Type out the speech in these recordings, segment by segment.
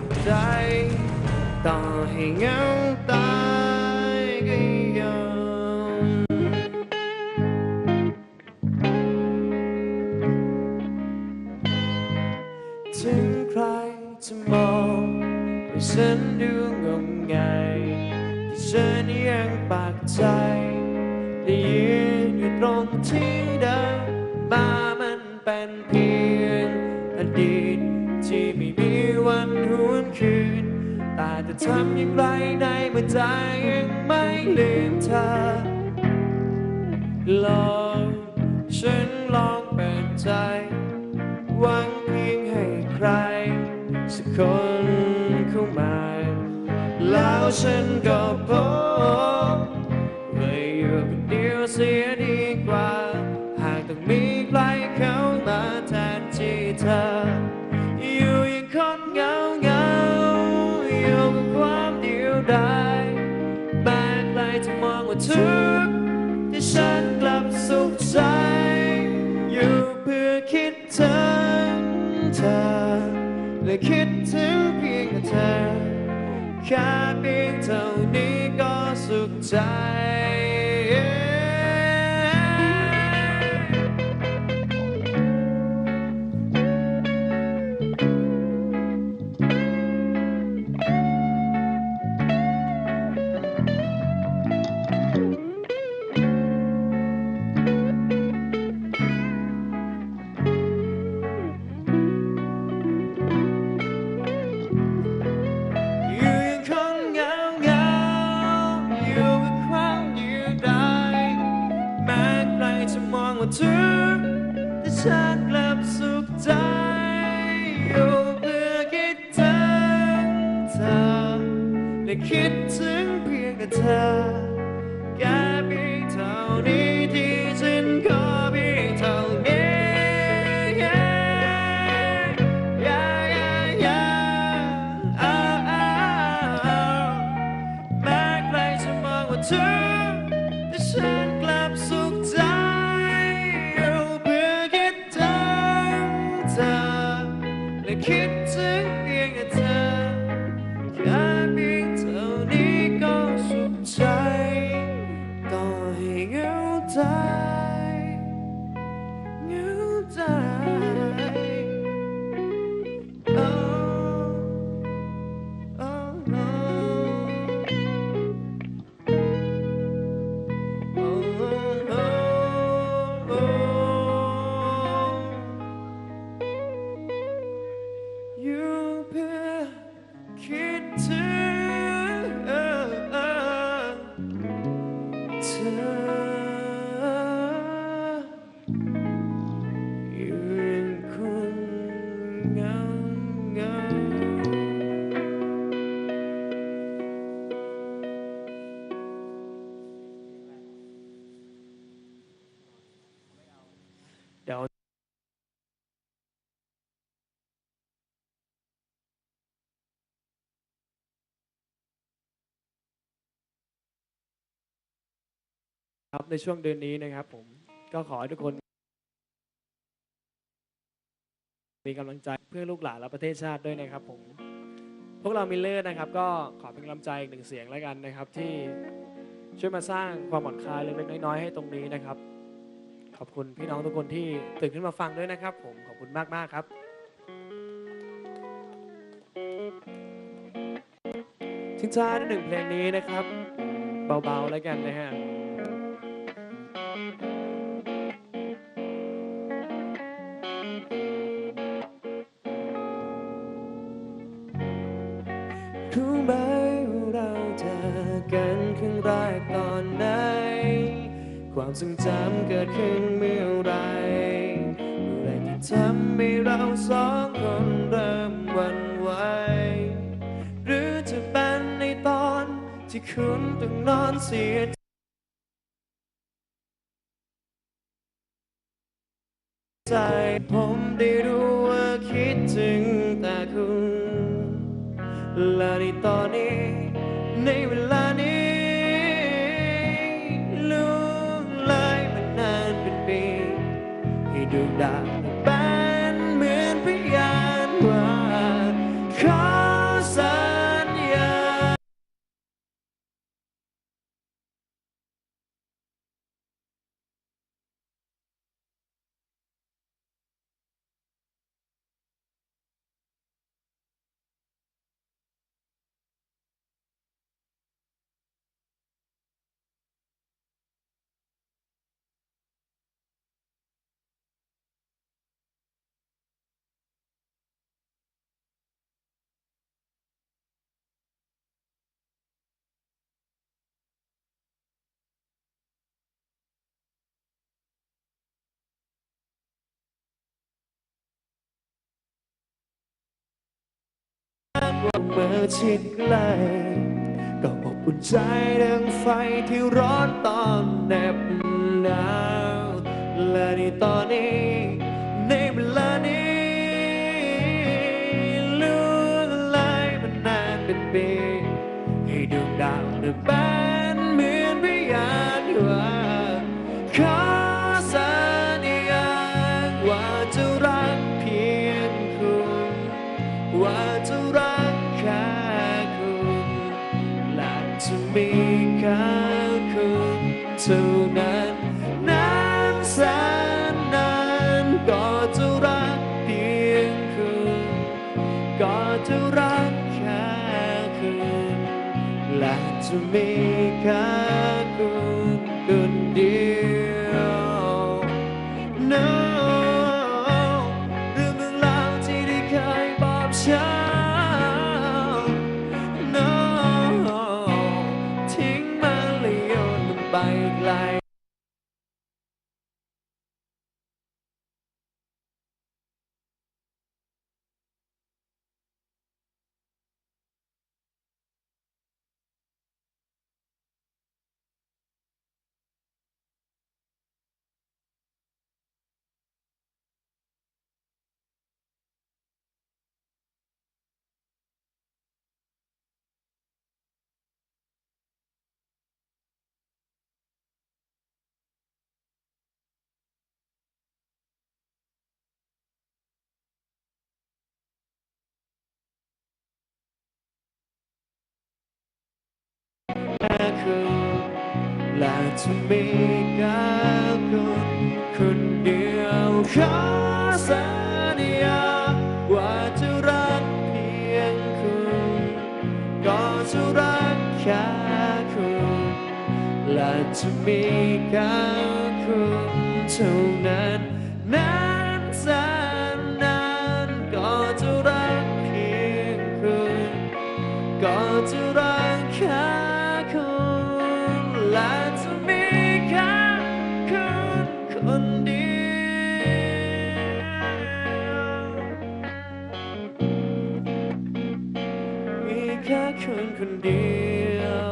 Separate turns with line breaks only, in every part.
ขใจ ต่อให้เหงาตายก็ยอมถึงใครจะมองว่าฉันดูงมงายที่ฉันยังปากใจ ได้ยืนอยู่ตรงที่ำอย่างไรในเมื่อใจยังไม่ลืมเธอลองฉันลองเป็นใจหวังเพียงให้ใคร สักคนเข้ามา แล้วฉันก็พบว่าอยู่คนเดียวเสียดีกว่า หากต้องมีใครเข้ามาแทนที่เธอ และคิดถึงเพียงเธอแค่เพียงเท่านี้ก็สุขใจ ว่าทุกข์แต่ฉันกลับสุขใจอยู่เพื่อคิดถึงเธอและคิดถึงเพียงแต่เธอ ครับในช่วงเดือนนี้นะครับผมก็ขอให้ทุกคน มีกำลังใจเพื่อลูกหลานและประเทศชาติด้วยนะครับผมพวกเรามิลเลอร์นะครับ ก็ขอเป็นกำลังใจอีกหนึ่งเสียงแล้วกันนะครับ ที่ช่วยมาสร้างความผ่อนคลายเล็กๆน้อยๆให้ตรงนี้นะครับ ขอบคุณพี่น้องทุกคนที่ตื่นขึ้นมาฟังด้วยนะครับ ผมขอบคุณมากๆครับ ทิ้งท้ายด้วยหนึ่งเพลงนี้นะครับ เบาๆแล้วกันนะฮะ รู้ไหมว่าเราเจอกันครั้งแรกตอนไหน ความทรงจำเกิดขึ้นเมื่อไรเมื่อไรที่ทำให้เราสองคนเริ่มหวันไหวหรือจะเป็นในตอนที่คุณต้องนอนเสีย และในตอนนี้ ในเวลานี้ล่วงเลยมานานเป็นปีให้ดวงดาว มื่อชิดใกล้ก็อบอุ่นใจดังไฟที่ร้อนตอนแนบหนาวและในตอนนี้ในเวลานี้ล่วงเลมานานเป็นปีให้ดวงดาวเดินบา แค่คุณเท่านั้นนานแสนนานก็จะรักเพียงคุณก็จะรักแค่คุณและจะมีแค่คุ และจะมีแค่คุณคนเดียวขอสัญญาว่าจะรักเพียงคุณก็จะรักแค่คุณและจะมีแค่คุณเท่านั้นนะ แค่คุณคนเดียว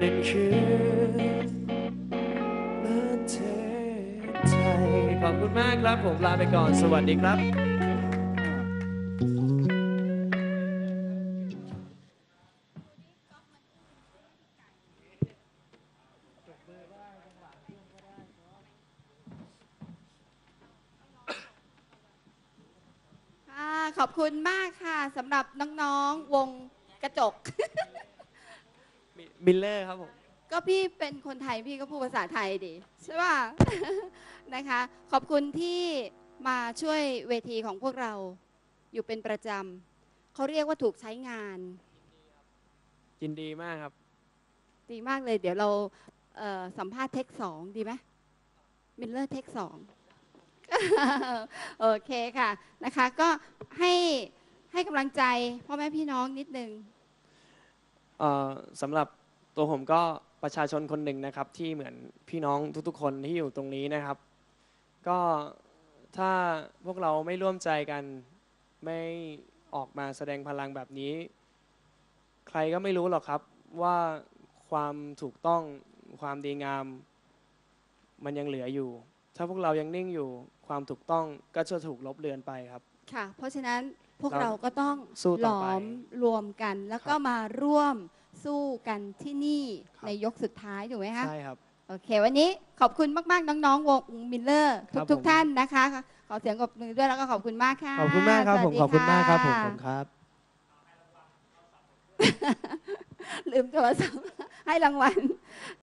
นั่นคือประเทศไทยขอบคุณมากครับผมลาไปก่อนสวัสดีครับ
อบคุณมากค่ะสำหรับน้องๆวงกระจก
มิลเลอร์ครับผม
ก็พี่เป็นคนไทยพี่ก็พูดภาษาไทยดีใช่ป่ะ นะคะ ขอบคุณที่มาช่วยเวทีของพวกเราอยู่เป็นประจำเขาเรียกว่าถูกใช้งาน
ยินดีมากครับ
ดีมากเลย เดี๋ยวเราเอ่อสัมภาษณ์เทคสองดีไหมมิลเลอร์เทคสอง โอเคค่ะนะคะ ก็ให้ให้กำลังใจพ่อแม่พี่น้องนิดนึง
เอ่อสำหรับตัวผมก็ประชาชนคนหนึ่งนะครับ ที่เหมือนพี่น้องทุกๆ คนที่อยู่ตรงนี้นะครับ ก็ถ้าพวกเราไม่ร่วมใจกันไม่ออกมาแสดงพลังแบบนี้ ใครก็ไม่รู้หรอกครับว่าความถูกต้องความดีงาม มันยังเหลืออยู่ ถ้าพวกเรายังนิ่งอยู่ความถูกต้องก็จะถูกลบเลือนไปครับ
ค่ะ เพราะฉะนั้นพวก
เรา
เราก็ต้อง
สู้
หล
ต่อ
อ
ไป
มรวมกัน แล้วก็
ครับ
มาร่วมสู้กันที่นี่
ครับ
ในยกสุดท้ายถูกไหมคะ
ใช่ครับ
โอเค วันนี้ขอบคุณมาก ๆ น้อง ๆ วงมิลเลอร์
ครับ
ทุก
ผม
ๆ ท่านนะคะ ขอเสียงกบมือด้วยแล้วก็ขอบคุณมากค่ะ
ขอบคุณมากครับ
ส
ผ
วั
ม
สดี
ขอบคุณมากครับผมะผมครับ
ลืมโทรศัพท์ให้รางวัล